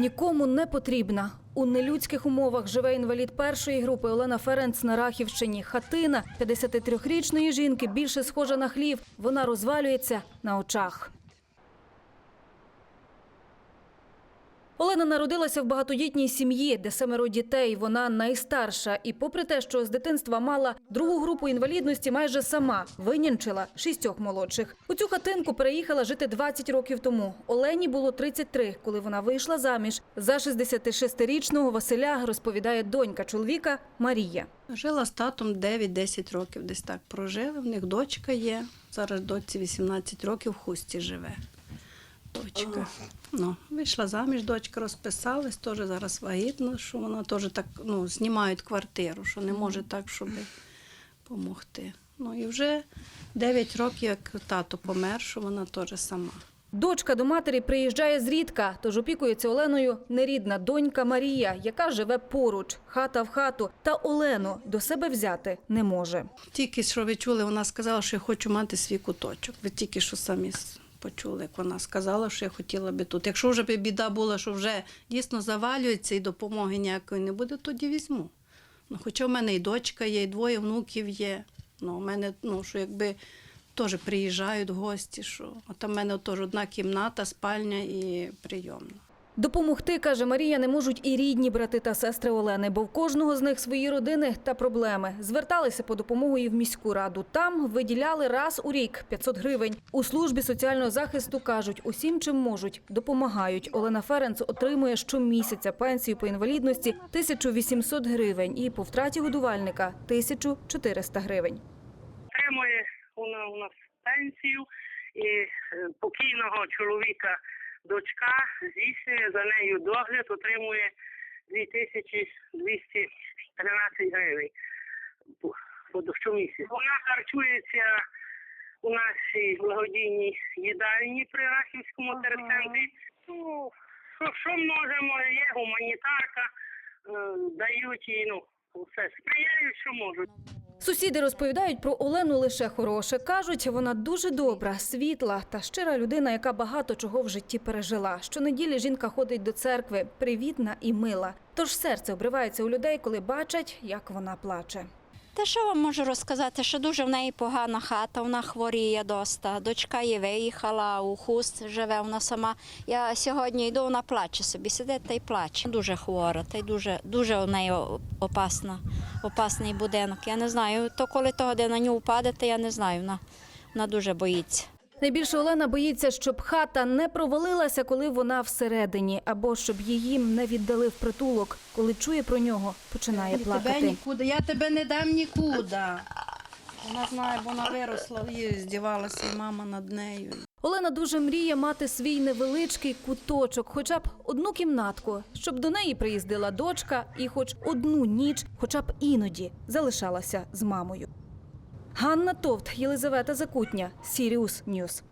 Нікому не потрібна. У нелюдських умовах живе інвалід першої групи Олена Ференц на Рахівщині. Хатина 53-річної жінки більше схожа на хлів. Вона розвалюється на очах. Олена народилася в багатодітній сім'ї, де семеро дітей. Вона найстарша. І попри те, що з дитинства мала другу групу інвалідності, майже сама винянчила шістьох молодших. У цю хатинку переїхала жити 20 років тому. Олені було 33, коли вона вийшла заміж. За 66-річного Василя розповідає донька чоловіка Марія. Жила з татом 9-10 років, десь так прожили. В них дочка є. Зараз дочці 18 років в хусті живе. Дочка. Ну, вийшла заміж, дочка розписалась, теж зараз вагітна, що вона теж так ну, знімають квартиру, що не може так, щоб допомогти. Ну і вже 9 років, як тато помер, що вона теж сама. Дочка до матері приїжджає зрідка, тож опікується Оленою нерідна донька Марія, яка живе поруч, хата в хату. Та Олену до себе взяти не може. Тільки що ви чули, вона сказала, що я хочу мати свій куточок. Ви тільки що самі почули, як вона сказала, що я хотіла би тут. Якщо вже біда була, що вже дійсно завалюється і допомоги ніякої не буде, тоді візьму. Ну, хоча в мене і дочка є, і двоє внуків є. Ну, у мене, ну, що якби теж приїжджають гості, що а там в мене теж одна кімната, спальня і прийомна. Допомогти, каже Марія, не можуть і рідні брати та сестри Олени, бо в кожного з них свої родини та проблеми. Зверталися по допомогу і в міську раду. Там виділяли раз у рік 500 гривень. У службі соціального захисту кажуть, усім чим можуть, допомагають. Олена Ференц отримує щомісяця пенсію по інвалідності 1800 гривень і по втраті годувальника 1400 гривень. отримує у нас пенсію і е, покійного чоловіка дочка здійснює за нею догляд, отримує 2213 гривень щомісяця. Вона харчується у нашій благодійній їдальні при Рахівському терцентрі. Ну, що, що можемо, є гуманітарка, е, дають їй, ну, все, сприяють, що можуть. Сусіди розповідають про Олену лише хороше. Кажуть, вона дуже добра, світла та щира людина, яка багато чого в житті пережила. Щонеділі жінка ходить до церкви, привітна і мила. Тож серце обривається у людей, коли бачать, як вона плаче. Та що вам можу розказати, що дуже в неї погана хата, вона хворіє доста. Дочка її виїхала, у хуст живе вона сама. Я сьогодні йду, вона плаче собі, сидить та й плаче. Дуже хвора, та й дуже, дуже у неї опасна, опасний будинок. Я не знаю, то коли того де на нього впаде, то я не знаю, вона, вона дуже боїться. Найбільше Олена боїться, щоб хата не провалилася, коли вона всередині, або щоб її не віддали в притулок. Коли чує про нього, починає Тебе плакати. нікуди, я тебе не дам нікуди. Вона знає, бо вона виросла, і здівалася і мама над нею. Олена дуже мріє мати свій невеличкий куточок, хоча б одну кімнатку, щоб до неї приїздила дочка і хоч одну ніч, хоча б іноді залишалася з мамою. Ганна Товт, Єлизавета Закутня, Сіріус Ньюс.